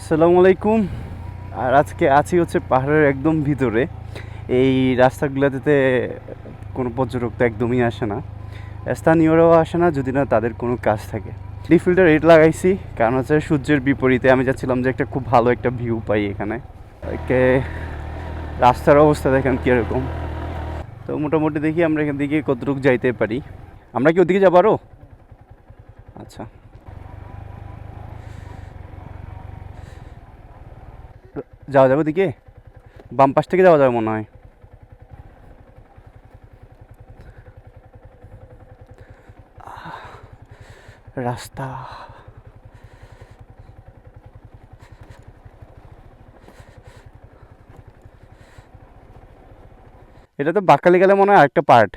আসসালামু আলাইকুম। আর আজকে আছি হচ্ছে পাহাড়ের একদম ভিতরে। এই রাস্তাগুলোতে কোনো পর্যটক তো একদমই আসে না। স্থানীয়রাও আসে না, যদি না তাদের কোনো কাজ থাকে। ডিফিল্টার রেট লাগাইছি, কারণ হচ্ছে সূর্যের বিপরীতে আমি যাচ্ছিলাম যে একটা খুব ভালো একটা ভিউ পাই এখানে। রাস্তার অবস্থা দেখেন কীরকম। তো মোটামুটি দেখি আমরা এখান থেকে কতটুকু যাইতে পারি। আমরা কি ওদিকে যাব আরও আচ্ছা। যাওয়া যাবে ওদিকে? বাম পাশ থেকে যাওয়া যাবে মনে হয়। রাস্তা। এটা তো বাকালি গেলে মনে হয় আরেকটা পার্ট।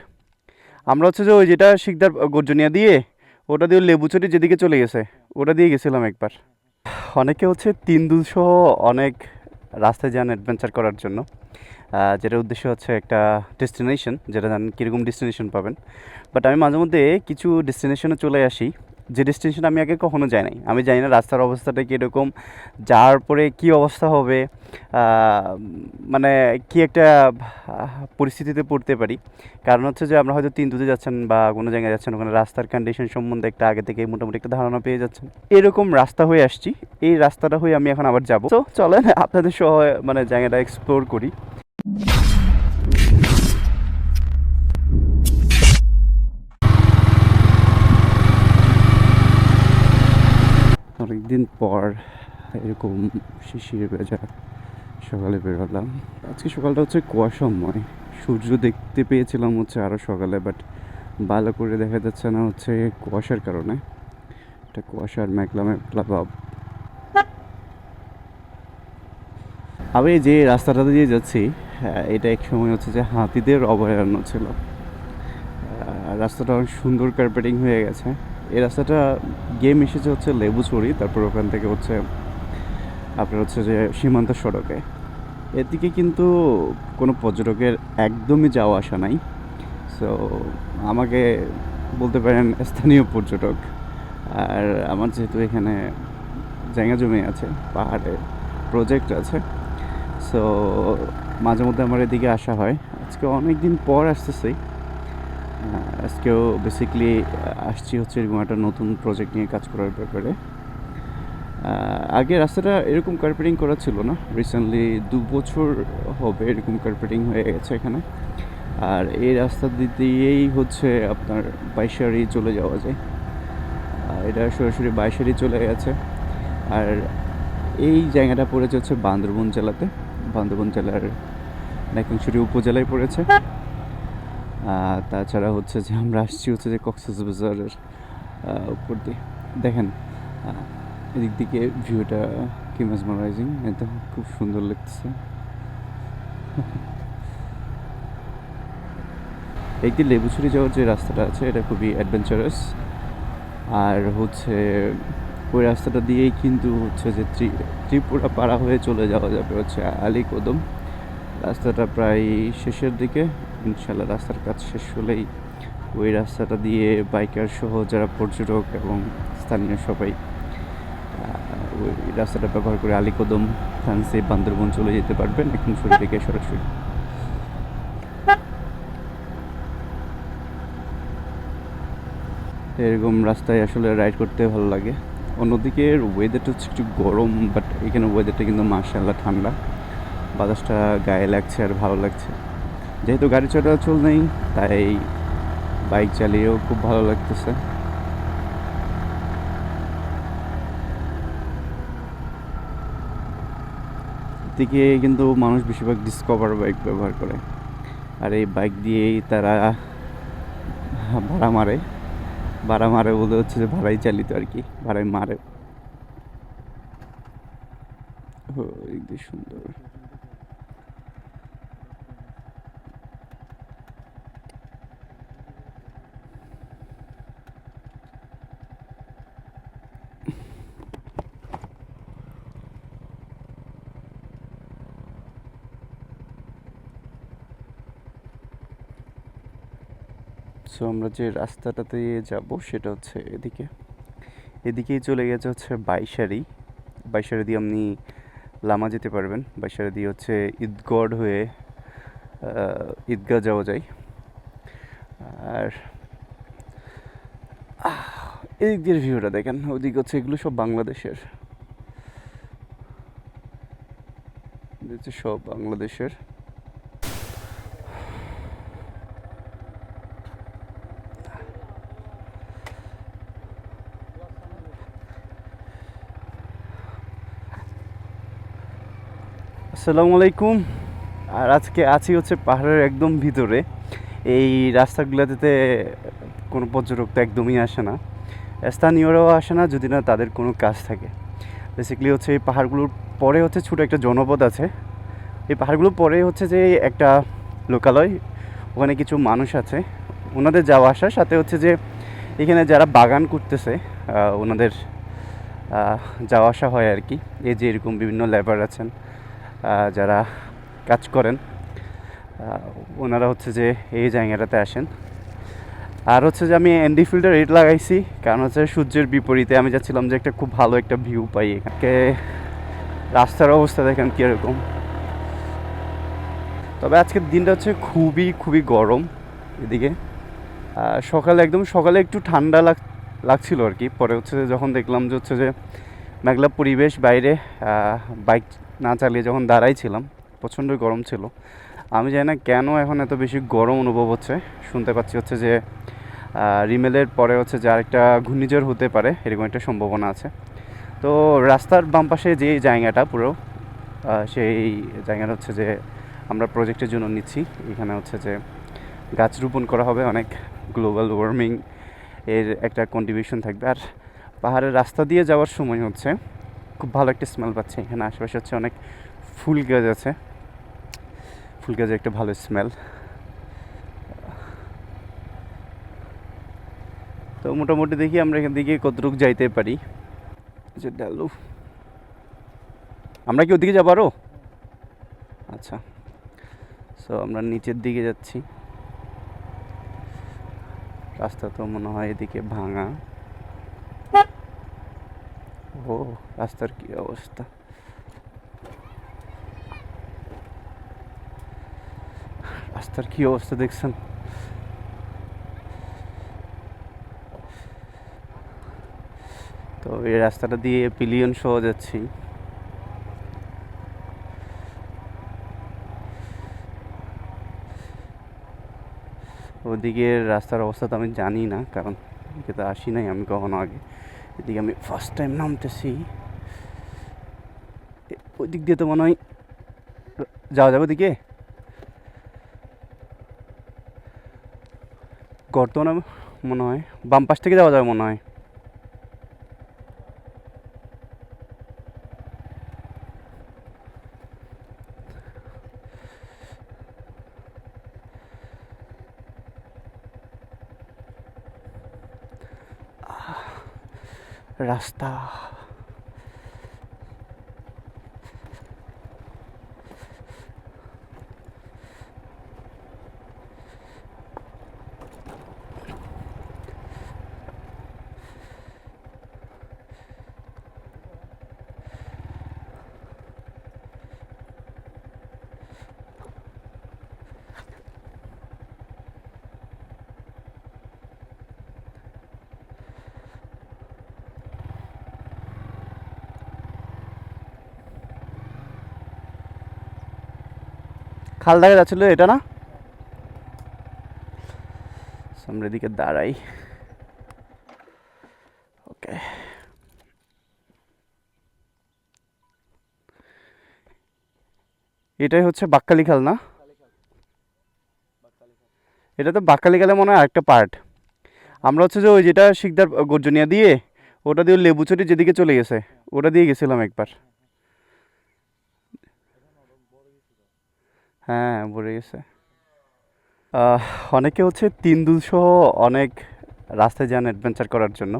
আমরা হচ্ছে যে ওই যেটা শিকদার গর্জনিয়া দিয়ে, ওটা দিয়ে লেবুচুরি যেদিকে চলে গেছে, ওটা দিয়ে গেছিলাম একবার। অনেকে হচ্ছে তিন দুশো অনেক রাস্তায় যান অ্যাডভেঞ্চার করার জন্য। যেটা যেটার উদ্দেশ্য হচ্ছে একটা ডেস্টিনেশন যেটা জানেন কীরকম ডেস্টিনেশন পাবেন। বাট আমি মাঝে মধ্যে কিছু ডেস্টিনেশনে চলে আসি। যে ডেস্টিনেশন আমি আগে কখনো যাই নাই। আমি জানি না রাস্তার অবস্থাটা কীরকম, যাওয়ার পরে কী অবস্থা হবে মানে কি একটা পরিস্থিতিতে পড়তে পারি। কারণ হচ্ছে যে আমরা হয়তো তিন দুধে যাচ্ছেন বা কোনো জায়গায় যাচ্ছেন, ওখানে রাস্তার কন্ডিশন সম্বন্ধে একটা আগে থেকে মোটামুটি একটা ধারণা পেয়ে যাচ্ছেন। এরকম রাস্তা হয়ে আসছি, এই রাস্তাটা হয়ে আমি এখন আবার যাব। তো চলেন আপনাদের সহ মানে জায়গাটা এক্সপ্লোর করি। অনেকদিন পর এরকম শিশির ভেজা সকালে বেরোলাম। আজকে সকালটা হচ্ছে কুয়াশাময়। সূর্য দেখতে পেয়েছিলাম হচ্ছে আরও সকালে বাট ভালো করে দেখা যাচ্ছে না হচ্ছে কুয়াশার কারণে। একটা কুয়াশার মেঘলা মেঘলা ভাব। আমি যে রাস্তাটা দিয়ে যাচ্ছি এটা এক সময় হচ্ছে যে হাতিদের অভয়ারণ্য ছিল। রাস্তাটা অনেক সুন্দর কার্পেটিং হয়ে গেছে। এই রাস্তাটা গেম এসেছে হচ্ছে লেবুচুরি তারপর ওখান থেকে হচ্ছে আপনার হচ্ছে যে সীমান্ত সড়কে। এদিকে কিন্তু কোনো পর্যটকের একদমই যাওয়া আসা নাই। সো আমাকে বলতে পারেন স্থানীয় পর্যটক। আর আমার যেহেতু এখানে জায়গা জমি আছে, পাহাড়ে প্রজেক্ট আছে সো মাঝে মধ্যে আমার এদিকে আসা হয়। আজকে অনেক দিন পর আসতেছি। আজকেও বেসিকলি আসছি হচ্ছে এরকম একটা নতুন প্রজেক্ট নিয়ে কাজ করার ব্যাপারে। আগে রাস্তাটা এরকম কার্পেটিং করা ছিল না। রিসেন্টলি দু বছর হবে এরকম কার্পেটিং হয়ে গেছে এখানে। আর এই রাস্তা দিয়েই হচ্ছে আপনার বাইশারি চলে যাওয়া যায়। এটা সরাসরি বাইশারি চলে গেছে। আর এই জায়গাটা পড়েছে হচ্ছে বান্দরবন জেলাতে। বান্দরবন জেলার নাকিংছড়ি উপজেলায় পড়েছে। তাছাড়া হচ্ছে যে আমরা আসছি হচ্ছে যে কক্সবাজারের উপর দিয়ে। দেখেন এদিক দিকে ভিউটা কি মেসমারাইজিং এটা খুব সুন্দর লাগতেছে। একটি লেবুছড়ি যাওয়ার যে রাস্তাটা আছে, এটা খুবই অ্যাডভেঞ্চারাস আর হচ্ছে, ওই রাস্তাটা দিয়েই কিন্তু হচ্ছে যে ত্রি- ত্রিপুরা পাড়া হয়ে চলে যাওয়া যাবে হচ্ছে আলীকদম। রাস্তাটা প্রায় শেষের দিকে। ইনশাল্লাহ রাস্তার কাজ শেষ হলেই ওই রাস্তাটা দিয়ে বাইকার সহ যারা পর্যটক এবং স্থানীয় সবাই ওই রাস্তাটা ব্যবহার করে আলীকদম থানসি বান্দরবন চলে যেতে পারবেন। এখন শুরু থেকে সরাসরি। এরকম রাস্তায় আসলে রাইড করতে ভালো লাগে। অন্যদিকে ওয়েদারটা হচ্ছে একটু গরম বাট এখানে ওয়েদারটা কিন্তু মার্শাল্লাহ ঠান্ডা। বাতাসটা গায়ে লাগছে আর ভালো লাগছে। যেহেতু গাড়ি চলাচল নেই, তাই বাইক চালিয়েও খুব ভালো লাগতেছে। দিকে কিন্তু মানুষ বেশিরভাগ ডিসকভার বাইক ব্যবহার করে। আর এই বাইক দিয়েই তারা ভাড়া মারে। ভাড়া মারে বলে হচ্ছে যে ভাড়াই চালিত আর কি, ভাড়াই মারে। সুন্দর। সো আমরা যে রাস্তাটাতে যাব সেটা হচ্ছে এদিকে। এদিকেই চলে গেছে হচ্ছে বাইশারি বাইশারা দিয়ে আপনি লামা যেতে পারবেন। বাইশারা দিয়ে হচ্ছে ঈদগড় হয়ে ঈদগাহ যাওয়া যায়। আর এদিক দিয়ে ভিউটা দেখেন। ওদিক হচ্ছে এগুলো সব বাংলাদেশের। সব বাংলাদেশের। আসসালামু আলাইকুম। আর আজকে আছি হচ্ছে পাহাড়ের একদম ভিতরে। এই রাস্তাগুলোতে কোনো পর্যটক তো একদমই আসে না। স্থানীয়রাও আসে না, যদি না তাদের কোনো কাজ থাকে। বেসিক্যালি হচ্ছে এই পাহাড়গুলোর পরে হচ্ছে ছোটো একটা জনপদ আছে। এই পাহাড়গুলোর পরে হচ্ছে যে একটা লোকালয়, ওখানে কিছু মানুষ আছে। ওনাদের যাওয়া আসার সাথে হচ্ছে যে এখানে যারা বাগান করতেছে ওনাদের যাওয়া আসা হয় আর কি। এই যে এরকম বিভিন্ন লেবার আছেন। যারা কাজ করেন ওনারা হচ্ছে যে এই জায়গাটাতে আসেন। আর হচ্ছে যে আমি এনডি ফিল্ডে রেট লাগাইছি, কারণ হচ্ছে সূর্যের বিপরীতে আমি যাচ্ছিলাম যে একটা খুব ভালো একটা ভিউ পাই এখানে রাস্তার অবস্থা দেখেন কীরকম। তবে আজকের দিনটা হচ্ছে খুবই খুবই গরম এদিকে। সকালে একদম, সকালে একটু ঠান্ডা লাগ, লাগছিল আর কি। পরে হচ্ছে যখন দেখলাম যে হচ্ছে যে মেঘলা পরিবেশ, বাইরে বাইক না চালিয়ে যখন দাঁড়াই ছিলাম প্রচণ্ড গরম ছিল, আমি জানি না কেন এখন এত বেশি গরম অনুভব হচ্ছে। শুনতে পাচ্ছি হচ্ছে যে রিমেলের পরে হচ্ছে যে আরেকটা ঘূর্ণিঝড় হতে পারে, এরকম একটা সম্ভাবনা আছে। তো রাস্তার বাম পাশে যে জায়গাটা পুরো সেই জায়গাটা হচ্ছে যে আমরা প্রজেক্টের জন্য নিচ্ছি। এখানে হচ্ছে যে গাছ রোপণ করা হবে, অনেক গ্লোবাল ওয়ার্মিং এর একটা কন্ট্রিবিউশন থাকবে। আর পাহাড়ের রাস্তা দিয়ে যাওয়ার সময় হচ্ছে খুব ভালো একটা স্মেল পাচ্ছে এখানে। আশেপাশে হচ্ছে অনেক ফুল গাছ আছে। ফুল গাছের একটা ভালো স্মেল তো মোটামুটি দেখি আমরা এখান থেকে কতটুকু যাইতে পারি। আমরা কি ওদিকে যাব আরও আচ্ছা। সো আমরা নিচের দিকে যাচ্ছি। রাস্তা তো মনে হয় এদিকে ভাঙা। ও, রাস্তার কি অবস্থা? রাস্তার কি অবস্থা দেখছেন? তো এই রাস্তাটা দিয়ে পিলিয়ন শো যাচ্ছি। ওদিকের রাস্তার অবস্থা তো আমি জানি না, কারণ এদিকে তো আসি নাই আমি কখনো আগে। এদিকে আমি ফার্স্ট টাইম নামতেছি। ওই দিক দিয়ে তো মনে হয় যাওয়া যাবে ওদিকে। গর্ত মনে হয়, বাম পাশ থেকে যাওয়া যাবে মনে হয়। রাস্তা খাল দেখা যাচ্ছিল এটা না? আমরা এদিকে দাঁড়াই। ওকে। এটাই হচ্ছে বাক্কালি খাল না? এটা তো বাক্কালি খালে মনে হয় আরেকটা পার্ট। আমরা হচ্ছে যে ওই যেটা শিকদার গর্জনিয়া দিয়ে, ওটা দিয়ে লেবুচুরি যেদিকে চলে গেছে, ওটা দিয়ে গেছিলাম একবার। হ্যাঁ ভরে গেছে। অনেকে হচ্ছে তিন দুশো অনেক রাস্তায় যান অ্যাডভেঞ্চার করার জন্য।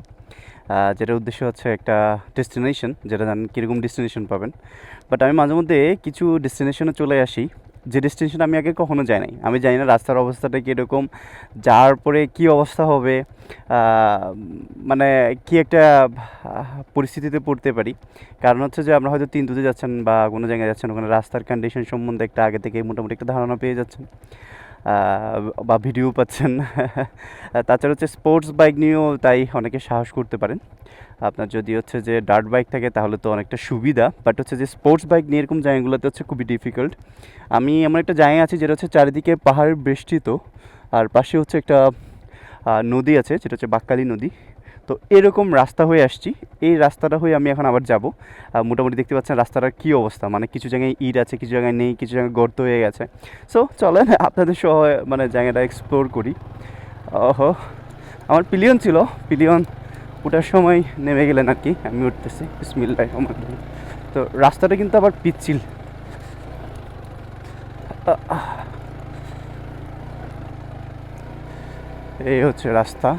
যেটা যেটার উদ্দেশ্য হচ্ছে একটা ডেস্টিনেশন যেটা জানেন কীরকম ডেস্টিনেশন পাবেন। বাট আমি মাঝে মধ্যে কিছু ডেস্টিনেশনে চলে আসি। যে ডেস্টিনেশন আমি আগে কখনো যাই নাই। আমি জানি না রাস্তার অবস্থাটা কীরকম যাওয়ার পরে কী অবস্থা হবে মানে কি একটা পরিস্থিতিতে পড়তে পারি। কারণ হচ্ছে যে আমরা হয়তো তিন দুধে যাচ্ছেন বা কোনো জায়গায় যাচ্ছেন, ওখানে রাস্তার কন্ডিশন সম্বন্ধে একটা আগে থেকে মোটামুটি একটা ধারণা পেয়ে যাচ্ছেন। বা ভিডিও পাচ্ছেন। তাছাড়া হচ্ছে স্পোর্টস বাইক নিয়েও তাই অনেকে সাহস করতে পারেন। আপনার যদি হচ্ছে যে ডার্ট বাইক থাকে তাহলে তো অনেকটা সুবিধা। বাট হচ্ছে যে স্পোর্টস বাইক নিয়ে এরকম জায়গাগুলোতে হচ্ছে খুবই ডিফিকাল্ট আমি এমন একটা জায়গা আছি যেটা হচ্ছে চারিদিকে পাহাড় বেষ্টিত। আর পাশে হচ্ছে একটা নদী আছে, যেটা হচ্ছে বাক্কালি নদী। তো এরকম রাস্তা হয়ে আসছি। এই রাস্তাটা হয়ে আমি এখন আবার যাব। মোটামুটি দেখতে পাচ্ছেন রাস্তাটার কী অবস্থা। মানে কিছু জায়গায় ইট আছে, কিছু জায়গায় নেই, কিছু জায়গায় গর্ত হয়ে গেছে। সো চলেন, আপনাদের সহ মানে জায়গাটা এক্সপ্লোর করি। ওহো, আমার পিলিয়ন ছিল। পিলিয়ন ওঠার সময় নেমে গেলেন আর কি। আমি উঠতেছি। বিসমিল্লাহ রহিম। তো রাস্তাটা কিন্তু আবার পিচ্ছিল। এই হচ্ছে রাস্তা।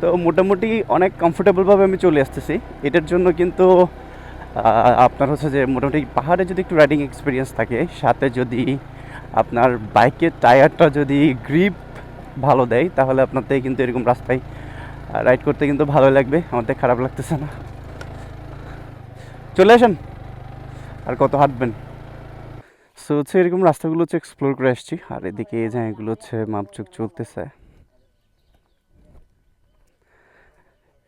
তো মোটামুটি অনেক কমফোর্টেবলভাবে আমি চলে আসতেছি। এটার জন্য কিন্তু আপনার হচ্ছে যে মোটামুটি পাহাড়ে যদি একটু রাইডিং এক্সপিরিয়েন্স থাকে, সাথে যদি আপনার বাইকের টায়ারটা যদি গ্রিপ ভালো দেয়, তাহলে আপনাদের কিন্তু এরকম রাস্তায় রাইড করতে কিন্তু ভালো লাগবে। আমাদের খারাপ লাগতেছে না। চলে আসেন। আর কত হাঁটবেন? সো হচ্ছে এরকম রাস্তাগুলো হচ্ছে এক্সপ্লোর করে আসছি। আর এদিকে এই জায়গাগুলো হচ্ছে মাপচুক চলতেছে।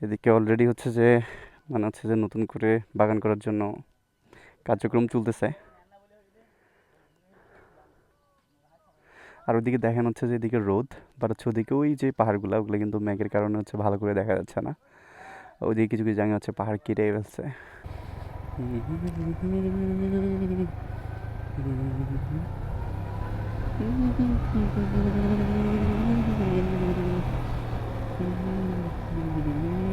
এদিকে অলরেডি হচ্ছে যে মানে হচ্ছে যে নতুন করে বাগান করার জন্য কার্যক্রম চলতেছে। আর ওদিকে দেখেন হচ্ছে যে এদিকে রোদ বাট হচ্ছে ওদিকে ওই যে পাহাড়গুলো, ওগুলো কিন্তু মেঘের কারণে হচ্ছে ভালো করে দেখা যাচ্ছে না। ওইদিকে কিছু কিছু জায়গা হচ্ছে পাহাড় কেটে ফেলছে।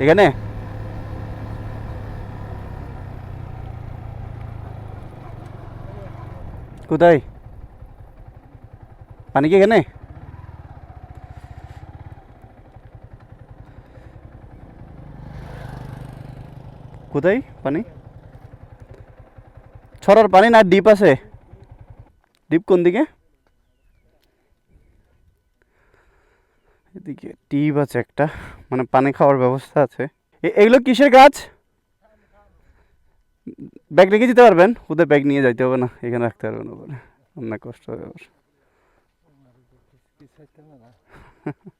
এখানে কোথায় পানি কি এখানে কোথায় পানি ছড়ার পানি না ডিপ আছে ডিপ কোন দিকে এদিকে টিপ আছে একটা মানে পানি খাওয়ার ব্যবস্থা আছে। এগুলো কিসের গাছ? ব্যাগ রেখে যেতে পারবেন? ওদের ব্যাগ নিয়ে যাইতে হবে না এখানে রাখতে পারবেন ওপরে। অনেক কষ্ট হবে।